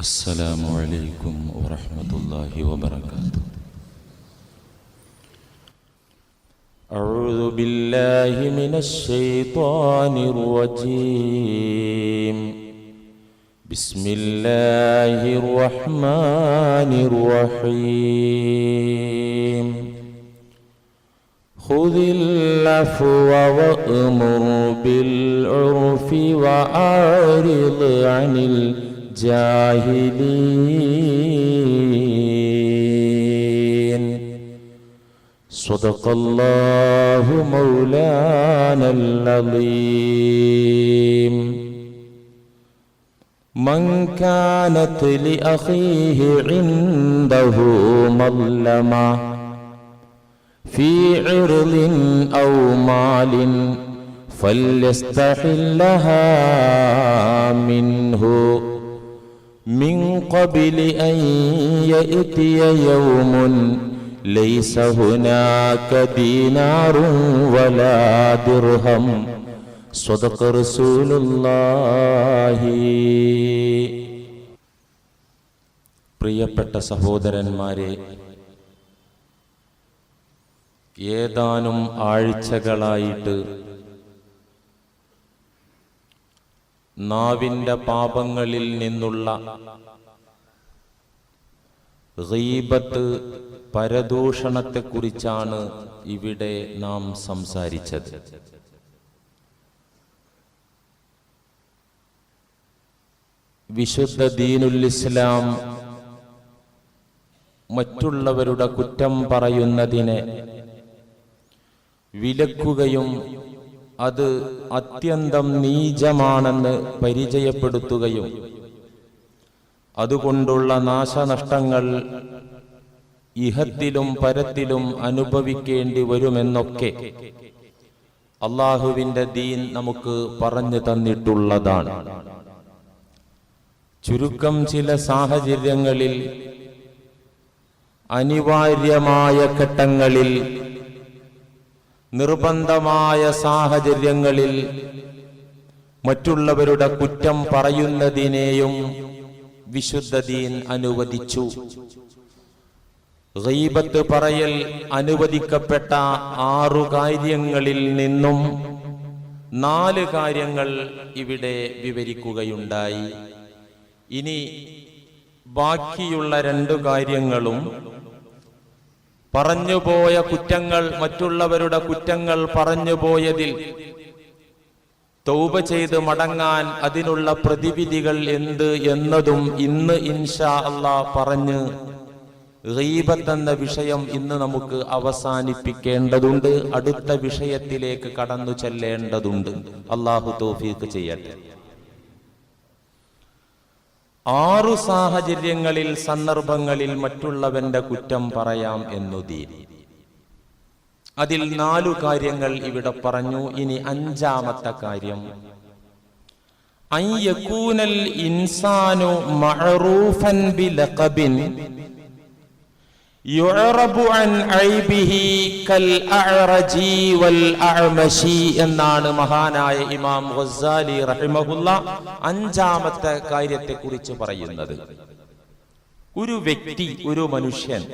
السلام عليكم ورحمة الله وبركاته. أعوذ بالله من الشيطان الرجيم. بسم الله الرحمن الرحيم. خذ العفو وأمر بالعرف وأعرض عن الجاهلين. صدق الله مولانا العظيم. من كانت لأخيه عنده مظلمة في عرض أو مال فليستحلها منه. من قبل أن يأتي يوم ليس هناك دينار ولا درهم صدق رسول الله പ്രിയപ്പെട്ട സഹോദരന്മാരെ ഏതാനും ആഴ്ചകളായിട്ട് നാവിന്റെ പാപങ്ങളിൽ നിന്നുള്ള റീബത്ത് പരദൂഷണത്തെക്കുറിച്ചാണ് ഇവിടെ നാം സംസാരിച്ചത്. വിശുദ്ധ ദീനുൽ ഇസ്ലാം മറ്റുള്ളവരുടെ കുറ്റം പറയുന്നതിനെ വിലക്കുകയും അത് അത്യന്തം നീചമാണെന്ന് പരിചയപ്പെടുത്തുകയും അതുകൊണ്ടുള്ള നാശനഷ്ടങ്ങൾ ഇഹത്തിലും പരത്തിലും അനുഭവിക്കേണ്ടി വരുമെന്നൊക്കെ അള്ളാഹുവിന്റെ ദീൻ നമുക്ക് പറഞ്ഞു തന്നിട്ടുള്ളതാണ്. ചുരുക്കം ചില സാഹചര്യങ്ങളിൽ അനിവാര്യമായ ഘട്ടങ്ങളിൽ നിർബന്ധമായ സാഹചര്യങ്ങളിൽ മറ്റുള്ളവരുടെ കുറ്റം പറയുന്നതിനെയും വിശുദ്ധ ദീൻ അനുവദിച്ചു. റീബത്ത് പറയൽ അനുവദിക്കപ്പെട്ട ആറു കാര്യങ്ങളിൽ നിന്നും നാല് കാര്യങ്ങൾ ഇവിടെ വിവരിക്കുകയുണ്ടായി. ഇനി ബാക്കിയുള്ള രണ്ടു കാര്യങ്ങളും പറഞ്ഞുപോയ കുറ്റങ്ങൾ മറ്റുള്ളവരുടെ കുറ്റങ്ങൾ പറഞ്ഞുപോയതിൽ തൗബ ചെയ്ത് മടങ്ങാൻ അതിനുള്ള പ്രതിവിധികൾ എന്ത് എന്നതും ഇന്ന് ഇൻഷാ അള്ളാ പറഞ്ഞ് റീബത്ത് എന്ന വിഷയം ഇന്ന് നമുക്ക് അവസാനിപ്പിക്കേണ്ടതുണ്ട്. അടുത്ത വിഷയത്തിലേക്ക് കടന്നു ചെല്ലേണ്ടതുണ്ട്. അള്ളാഹു തോഫീക്ക് ചെയ്യട്ടെ. ആറു സാഹചര്യങ്ങളിൽ സന്ദർഭങ്ങളിൽ മറ്റുള്ളവന്റെ കുറ്റം പറയാം എന്നു തീരി അതിൽ നാലു കാര്യങ്ങൾ ഇവിടെ പറഞ്ഞു. ഇനി അഞ്ചാമത്തെ കാര്യം. അയ്യക്കൂനൽ ഇൻസാനു മഅറൂഫൻ ബിലഖബിൻ എന്നാണ് മഹാനായ ഇമാം ഗസ്സാലി റഹിമഹുല്ല അഞ്ചാമത്തെ കാര്യത്തെ കുറിച്ച് പറയുന്നത്. ഒരു വ്യക്തി ഒരു മനുഷ്യൻ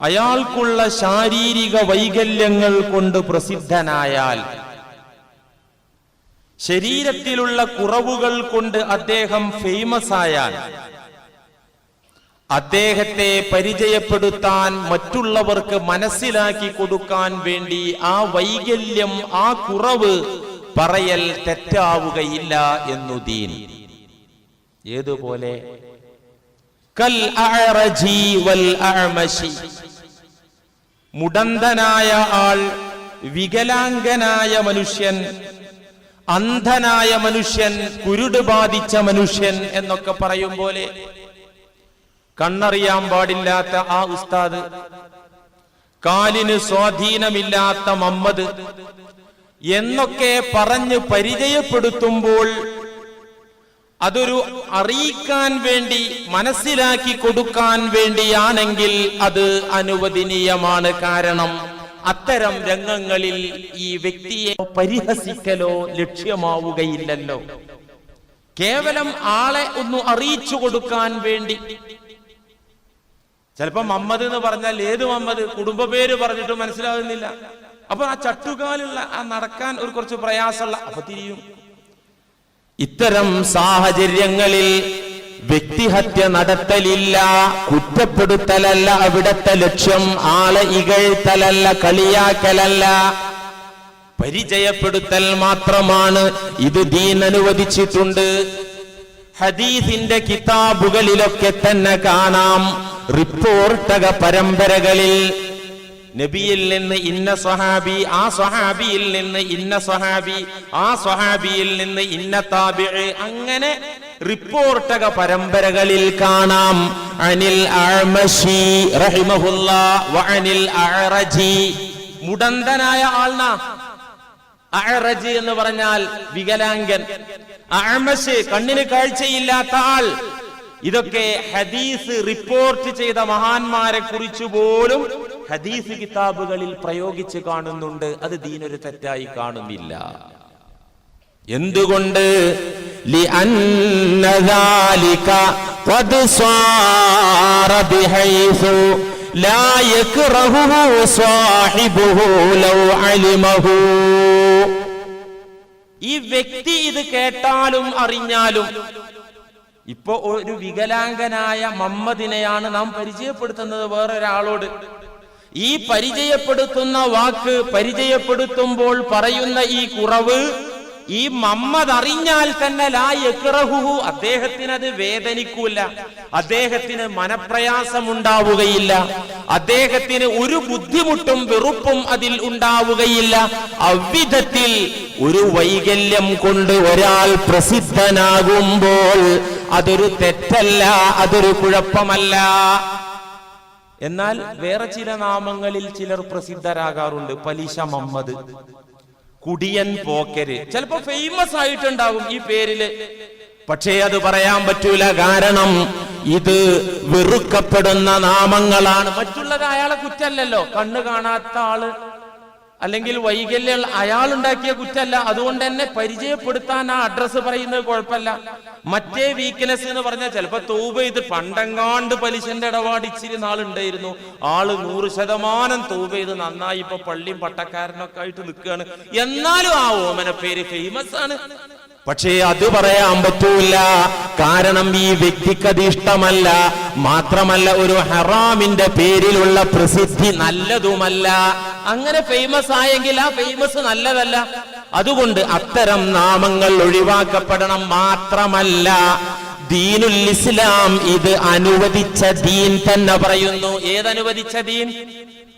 അയാൾക്കുള്ള ശാരീരിക വൈകല്യങ്ങൾ കൊണ്ട് പ്രസിദ്ധനായാൽ ശരീരത്തിലുള്ള കുറവുകൾ കൊണ്ട് അദ്ദേഹം ഫേമസ് ആയാൽ അദ്ദേഹത്തെ പരിചയപ്പെടുത്താൻ മറ്റുള്ളവർക്ക് മനസ്സിലാക്കി കൊടുക്കാൻ വേണ്ടി ആ വൈകല്യം ആ കുറവ് പറയൽ തെറ്റാവുകയില്ല എന്നു ദീൻ. ഏതുപോലെ? കൽ വൽ മുടന്തനായ ആൾ വികലാംഗനായ മനുഷ്യൻ അന്ധനായ മനുഷ്യൻ കുരുട് ബാധിച്ച മനുഷ്യൻ എന്നൊക്കെ പറയും പോലെ കണ്ണറിയാൻ പാടില്ലാത്ത ആ ഉസ്താദ്. കാലിന് സ്വാധീനമില്ലാത്ത മമ്മദ്. എന്നൊക്കെ പറഞ്ഞ് പരിചയപ്പെടുത്തുമ്പോൾ അതൊരു അറിയിക്കാൻ വേണ്ടി മനസ്സിലാക്കി കൊടുക്കാൻ വേണ്ടിയാണെങ്കിൽ അത് അനുവദനീയമാണ് കാരണം അത്തരം രംഗങ്ങളിൽ ഈ വ്യക്തിയെ പരിഹസിക്കലോ ലക്ഷ്യമാവുകയില്ലല്ലോ. കേവലം ആളെ ഒന്ന് അറിയിച്ചു കൊടുക്കാൻ വേണ്ടി ചിലപ്പോ മമ്മദ് എന്ന് പറഞ്ഞാൽ ഏത് മമ്മദ്? കുടുംബ പേര് പറഞ്ഞിട്ട് മനസ്സിലാകുന്നില്ല അപ്പൊ ആ ചട്ടുകാലുള്ള ആ നടക്കാൻ ഒരു കുറച്ച് പ്രയാസമുള്ള അപ്പൊ തിരിയും. ഇത്തരം സാഹചര്യങ്ങളിൽ വ്യക്തിഹത്യ നടത്തലില്ല കുറ്റപ്പെടുത്തലല്ല അവിടത്തെ ലക്ഷ്യം ആളെ ഇകഴ്ത്തലല്ല കളിയാക്കലല്ല. പരിചയപ്പെടുത്തൽ മാത്രമാണ് ഇത് ദീൻ അനുവദിച്ചിട്ടുണ്ട്. ഹദീസിന്റെ കിതാബുകളിലൊക്കെ തന്നെ കാണാം. റിപ്പോർട്ടക പരമ്പരകളിൽ നബിയിൽ നിന്ന് ഇന്ന സ്വഹാബി ആ സ്വഹാബിയിൽ നിന്ന് ഇന്ന സ്വഹാബി ആ സ്വഹാബിയിൽ നിന്ന് ഇന്ന താബി അങ്ങനെ റിപ്പോർട്ടക പരമ്പരകളിൽ കാണാം. അനിൽ അഴമഷി വ മുടന്തനായ ആൾന അഴറജി എന്ന് പറഞ്ഞാൽ വികലാംഗൻ. അഴമഷ് കണ്ണിന് കാഴ്ചയില്ലാത്ത ആൾ. ഇതൊക്കെ ഹദീസ് റിപ്പോർട്ട് ചെയ്ത മഹാന്മാരെ കുറിച്ച് പോലും ഹദീസ് കിതാബുകളിൽ പ്രയോഗിച്ച് കാണുന്നുണ്ട്. അത് ദീനൊരു തെറ്റായി കാണുന്നില്ല. എന്തുകൊണ്ട്? ഈ വ്യക്തി ഇത് കേട്ടാലും അറിഞ്ഞാലും ഇപ്പൊ ഒരു വികലാംഗനായ മമ്മദിനെയാണ് നാം പരിചയപ്പെടുത്തുന്നത് വേറൊരാളോട്. ഈ പരിചയപ്പെടുത്തുന്ന വാക്ക് പരിചയപ്പെടുത്തുമ്പോൾ പറയുന്ന ഈ കുറവ് ഈ മമ്മദ് അറിഞ്ഞാൽ തന്നെ ലാ യക്റഹുഹു അദ്ദേഹത്തിന് അത് വേദനിക്കൂല. അദ്ദേഹത്തിന് മനപ്രയാസം ഉണ്ടാവുകയില്ല അദ്ദേഹത്തിന് ഒരു ബുദ്ധിമുട്ടും വെറുപ്പും അതിൽ ഉണ്ടാവുകയില്ല. അവിധത്തിൽ ഒരു വൈകല്യം കൊണ്ട് ഒരാൾ പ്രസിദ്ധനാകുമ്പോൾ അതൊരു തെറ്റല്ല അതൊരു കുഴപ്പമല്ല. എന്നാൽ വേറെ ചില നാമങ്ങളിൽ ചിലർ പ്രസിദ്ധരാകാറുണ്ട്. പലിശ മമ്മദ്. കുടിയൻ പോക്കര്. ചിലപ്പോ ഫേമസ് ആയിട്ടുണ്ടാകും ഈ പേരിൽ. പക്ഷേ അത് പറയാൻ പറ്റൂല. കാരണം ഇത് വെറുക്കപ്പെടുന്ന നാമങ്ങളാണ്. മറ്റുള്ളത് അയാളെ കുറ്റല്ലല്ലോ കണ്ണു കാണാത്ത ആൾ. അല്ലെങ്കിൽ വൈകല്യം അയാൾ ഉണ്ടാക്കിയ കുറ്റല്ല അതുകൊണ്ട് തന്നെ പരിചയപ്പെടുത്താൻ ആ അഡ്രസ്സ് പറയുന്നത് കുഴപ്പമില്ല. മറ്റേ വീക്ക്നെസ് എന്ന് പറഞ്ഞാൽ ചിലപ്പോ തൂബ ചെയ്ത് പണ്ടെങ്ങാണ്ട് പലിശന്റെ ഇടപാട് ഇച്ചിരി നാളുണ്ടായിരുന്നു. ആൾ നൂറ് ശതമാനം തൂബ ചെയ്ത് നന്നായി ഇപ്പൊ പള്ളിയും പട്ടക്കാരനൊക്കെ ആയിട്ട് നിൽക്കുകയാണ്. എന്നാലും ആ ഓമന പേര് ഫേമസ് ആണ്. പക്ഷേ അത് പറയാൻ പറ്റൂല. കാരണം ഈ വ്യക്തിക്ക് അത് ഇഷ്ടമല്ല മാത്രമല്ല ഒരു ഹറാമിന്റെ പേരിലുള്ള പ്രസിദ്ധി നല്ലതുമല്ല. അങ്ങനെ ഫേമസ് ആയെങ്കിൽ ആ ഫേമസ് നല്ലതല്ല. അതുകൊണ്ട് അത്തരം നാമങ്ങൾ ഒഴിവാക്കപ്പെടണം മാത്രമല്ല. ദീനുൽ ഇസ്ലാം ഇത് അനുവദിച്ച ദീൻ തന്നെ പറയുന്നു. ഏതനുവദിച്ച ദീൻ?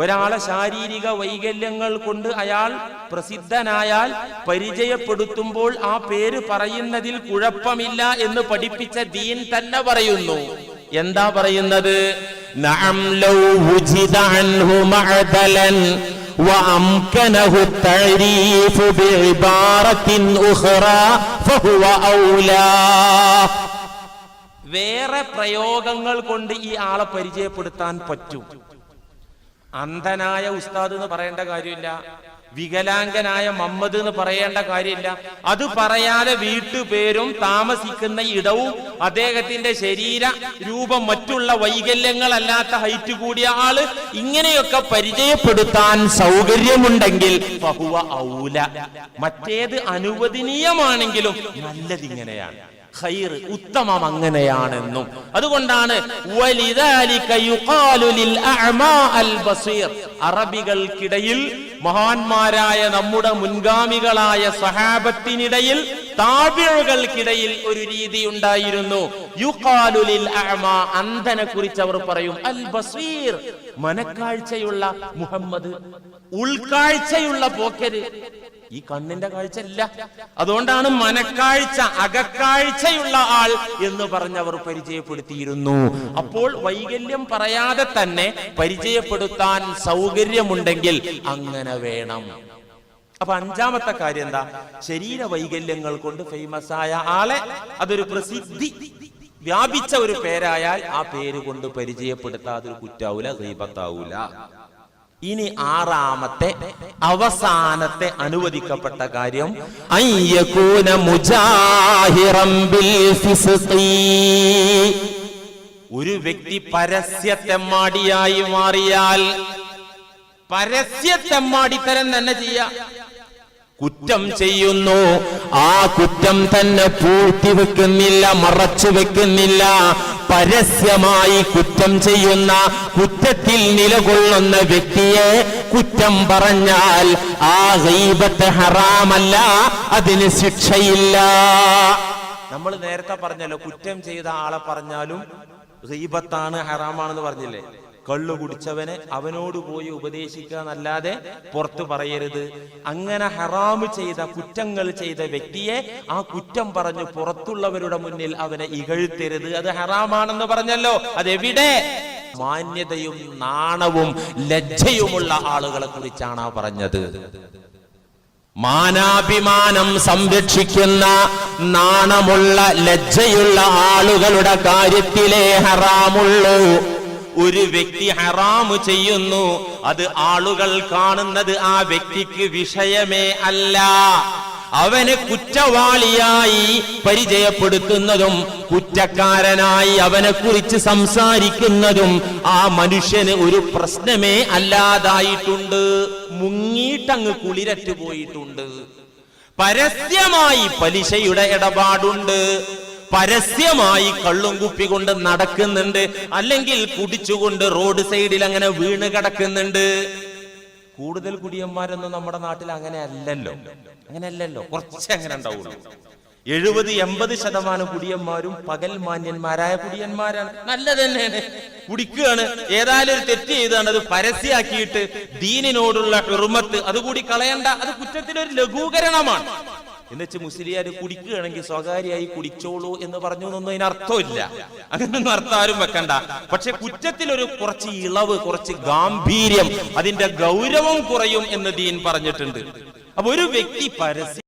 ഒരാളെ ശാരീരിക വൈകല്യങ്ങൾ കൊണ്ട് അയാൾ പ്രസിദ്ധനായാൽ പരിചയപ്പെടുത്തുമ്പോൾ ആ പേര് പറയുന്നതിൽ കുഴപ്പമില്ല എന്ന് പഠിപ്പിച്ച ദീൻ തന്നെ പറയുന്നു എന്താ പറയുന്നത് നഅം ലൗ വുജിദ അൻഹു മഅദലൻ وأمكنه التعريف بعبارة أخرى فهو أولى വേറെ പ്രയോഗങ്ങൾ കൊണ്ട് ഈ ആളെ പരിചയപ്പെടുത്താൻ പറ്റും അന്ധനായ ഉസ്താദ് എന്ന് പറയേണ്ട കാര്യമില്ല. വികലാംഗനായ മമ്മദ് എന്ന് പറയേണ്ട കാര്യമില്ല. അത് പറയാതെ വീട്ടുപേരും താമസിക്കുന്ന ഇടവും അദ്ദേഹത്തിന്റെ ശരീര രൂപം മറ്റുള്ള വൈകല്യങ്ങളല്ലാത്ത ഹൈറ്റ് കൂടിയ ആൾ ഇങ്ങനെയൊക്കെ പരിചയപ്പെടുത്താൻ സൗകര്യമുണ്ടെങ്കിൽ ഔല. മറ്റേത് അനുവദനീയമാണെങ്കിലും നല്ലതിങ്ങനെയാണ്. ഉത്തമം അങ്ങനെയാണെന്നും അതുകൊണ്ടാണ് അറബികൾക്കിടയിൽ മഹാന്മാരായ നമ്മുടെ മുൻഗാമികളായ സഹാബത്തിനിടയിൽ താബിഴുകൾക്കിടയിൽ ഒരു രീതി ഉണ്ടായിരുന്നു. യുഖാലു ലിൽ അഅമാ അന്ധനെ കുറിച്ച് അവർ പറയും. അൽ ബസീർ മനക്കാഴ്ചയുള്ള മുഹമ്മദ് ഉൾക്കാഴ്ചയുള്ള പോക്കര്. ഈ കണ്ണിന്റെ കാഴ്ച ഇല്ല അതുകൊണ്ടാണ് മനക്കാഴ്ച അകക്കാഴ്ചയുള്ള ആൾ എന്ന് പറഞ്ഞവർ പരിചയപ്പെടുത്തിയിരുന്നു. അപ്പോൾ വൈകല്യം പറയാതെ തന്നെ പരിചയപ്പെടുത്താൻ സൗകര്യമുണ്ടെങ്കിൽ അങ്ങനെ വേണം. അപ്പൊ അഞ്ചാമത്തെ കാര്യം എന്താ? ശരീര വൈകല്യങ്ങൾ കൊണ്ട് ഫേമസ് ആയ ആളെ അതൊരു പ്രസിദ്ധി വ്യാപിച്ച ഒരു പേരായാൽ ആ പേര് കൊണ്ട് പരിചയപ്പെടുത്താതെ ഒരു കുറ്റാവൂല ദൈവത്താവൂല ഇനി ആറാമത്തെ അവസാനത്തെ അനുവദിക്കപ്പെട്ട കാര്യം. ഒരു വ്യക്തി പരസ്യത്തെമ്മാടിയായി മാറിയാൽ പരസ്യത്തെമ്മാടിത്തരം തന്നെ ചെയ്യാം കുറ്റം ചെയ്യുന്നു. ആ കുറ്റം തന്നെ പൂഴ്ത്തി വെക്കുന്നില്ല മറച്ചു വെക്കുന്നില്ല. പരസ്യമായി കുറ്റം ചെയ്യുന്ന കുറ്റത്തിൽ നിലകൊള്ളുന്ന വ്യക്തിയെ കുറ്റം പറഞ്ഞാൽ ആ ഗൈബത്ത് ഹറാമല്ല അതിന് ശിക്ഷയില്ല. നമ്മൾ നേരത്തെ പറഞ്ഞല്ലോ കുറ്റം ചെയ്ത ആളെ പറഞ്ഞാലും ഗൈബത്താണ് ഹറാമാണെന്ന് പറഞ്ഞില്ലേ? കള്ളു കുടിച്ചവനെ അവനോട് പോയി ഉപദേശിക്കുക എന്നല്ലാതെ പുറത്തു പറയരുത്. അങ്ങനെ ഹറാമ് ചെയ്ത കുറ്റങ്ങൾ ചെയ്ത വ്യക്തിയെ ആ കുറ്റം പറഞ്ഞു പുറത്തുള്ളവരുടെ മുന്നിൽ അവനെ ഇകഴ്ത്തരുത്. അത് ഹറാമാണെന്ന് പറഞ്ഞല്ലോ. അതെവിടെ? മാന്യതയും നാണവും ലജ്ജയുമുള്ള ആളുകളെ കുറിച്ചാണ് പറഞ്ഞത്. മാനാഭിമാനം സംരക്ഷിക്കുന്ന നാണമുള്ള ലജ്ജയുള്ള ആളുകളുടെ കാര്യത്തിലേ ഹറാമുള്ളൂ. ഒരു വ്യക്തി ഹറാമ് ചെയ്യുന്നു അത് ആളുകൾ കാണുന്നത് ആ വ്യക്തിക്ക് വിഷയമേ അല്ല. അവനെ കുറ്റവാളിയായി പരിചയപ്പെടുത്തുന്നതും കുറ്റക്കാരനായി അവനെ കുറിച്ച് സംസാരിക്കുന്നതും ആ മനുഷ്യന് ഒരു പ്രശ്നമേ അല്ലാതായിട്ടുണ്ട്. മുങ്ങിയിട്ടങ്ങ് കുളിരറ്റു പോയിട്ടുണ്ട്. പരസ്യമായി പലിശയുടെ ഇടപാടുണ്ട്. പരസ്യമായി കള്ളും കുപ്പി കൊണ്ട് നടക്കുന്നുണ്ട്. അല്ലെങ്കിൽ കുടിച്ചുകൊണ്ട് റോഡ് സൈഡിൽ അങ്ങനെ വീണ് കിടക്കുന്നുണ്ട്. കൂടുതൽ കുടിയന്മാരൊന്നും നമ്മുടെ നാട്ടിൽ അങ്ങനെ അല്ലല്ലോ. അങ്ങനെ അല്ലല്ലോ. കുറച്ച് അങ്ങനെ ഉണ്ടാവുള്ളൂ. എഴുപത് എൺപത് ശതമാനം കുടിയന്മാരും പകൽ മാന്യന്മാരായ കുടിയന്മാരാണ്. നല്ലത് തന്നെയാണ്. കുടിക്കുകയാണ്. ഏതായാലും ഒരു തെറ്റ് ചെയ്താണ്. അത് പരസ്യമാക്കിയിട്ട് ദീനിനോടുള്ള ഹെറുമത്ത് അതുകൂടി കളയണ്ട. അത് കുറ്റത്തിനൊരു ലഘൂകരണമാണ്. എന്നുവെച്ച് മുസ്ലിയാർ കുടിക്കുകയാണെങ്കിൽ സ്വകാര്യമായി കുടിച്ചോളൂ എന്ന് പറഞ്ഞു എന്നൊന്നും അതിന് അർത്ഥമില്ല. അങ്ങനൊന്നും അർത്ഥം ആരും വെക്കണ്ട. പക്ഷെ കുറ്റത്തിൽ ഒരു കുറച്ച് ഇളവ് കുറച്ച് ഗാംഭീര്യം അതിന്റെ ഗൗരവം കുറയും എന്ന് ദീൻ പറഞ്ഞിട്ടുണ്ട്. അപ്പൊ ഒരു വ്യക്തി പരസ്യം